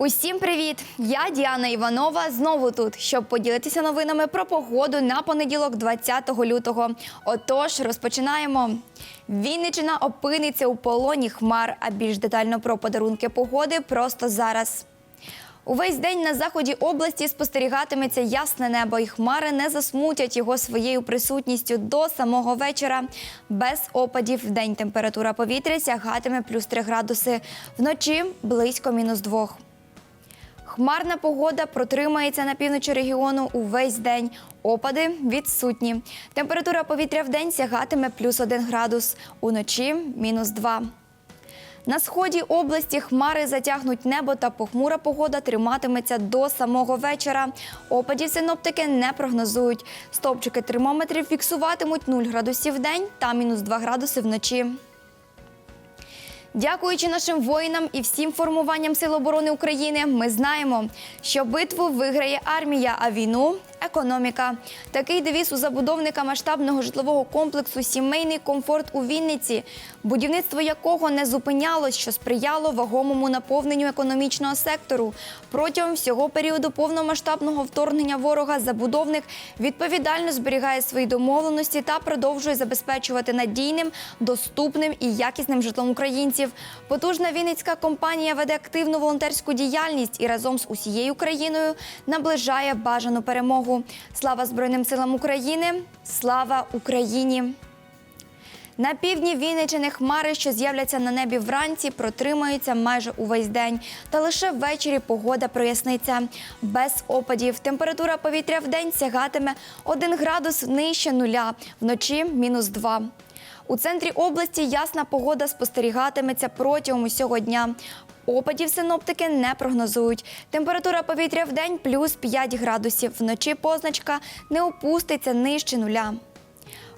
Усім привіт! Я Діана Іванова. Знову тут, щоб поділитися новинами про погоду на понеділок, 20 лютого. Отож, розпочинаємо. Вінничина опиниться у полоні хмар. А більш детально про подарунки погоди просто зараз. Увесь день на заході області спостерігатиметься ясне небо, і хмари не засмутять його своєю присутністю до самого вечора. Без опадів в день температура повітря сягатиме плюс 3 градуси, вночі близько мінус 2. Хмарна погода протримається на півночі регіону увесь день. Опади відсутні. Температура повітря в день сягатиме плюс 1 градус, уночі мінус 2. На сході області хмари затягнуть небо та похмура погода триматиметься до самого вечора. Опадів синоптики не прогнозують. Стовпчики термометрів фіксуватимуть 0 градусів в день та мінус 2 градуси вночі. Дякуючи нашим воїнам і всім формуванням Сил оборони України, ми знаємо, що битву виграє армія, а війну економіка. Такий девіз у забудовника масштабного житлового комплексу Сімейний комфорт у Вінниці, будівництво якого не зупинялось, що сприяло вагомому наповненню економічного сектору. Протягом всього періоду повномасштабного вторгнення ворога забудовник відповідально зберігає свої домовленості та продовжує забезпечувати надійним, доступним і якісним житлом українців. Потужна вінницька компанія веде активну волонтерську діяльність і разом з усією країною наближає бажану перемогу. Слава Збройним силам України! Слава Україні! На півдні Вінничини хмари, що з'являться на небі вранці, протримаються майже увесь день. Та лише ввечері погода проясниться. Без опадів. Температура повітря в день сягатиме 1 градус нижче нуля, вночі мінус 2. У центрі області ясна погода спостерігатиметься протягом усього дня. Опадів синоптики не прогнозують. Температура повітря в день плюс 5 градусів. Вночі позначка не опуститься нижче нуля.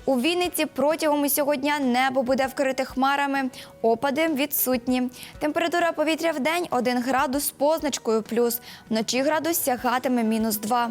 У Вінниці протягом усього дня небо буде вкрите хмарами, опади відсутні. Температура повітря в день 1 градус з позначкою плюс, вночі градус сягатиме мінус 2.